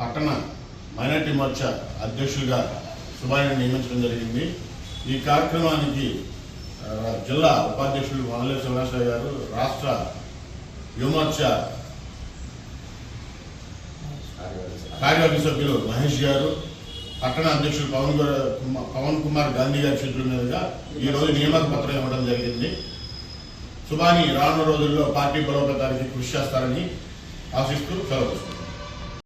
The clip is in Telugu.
పట్టణ మైనార్టీ మోర్చా అధ్యక్షులుగా సుబాయిని నియమించడం జరిగింది. ఈ కార్యక్రమానికి జిల్లా ఉపాధ్యక్షులు వనలే శ్రీనివాసరావు గారు రాష్ట్ర యువమోర్చా కార్యవర్గ సభ్యులు మహేష్ గారు పట్టణ అధ్యక్షులు పవన్ పవన్ కుమార్ గాంధీ గారి చేతుల మీదుగా ఈ రోజు నియామక పత్రం ఇవ్వడం జరిగింది. సుబాని రానున్న రోజుల్లో పార్టీ బలోపేతానికి కృషి చేస్తారని ఆశిస్తూ సెలవు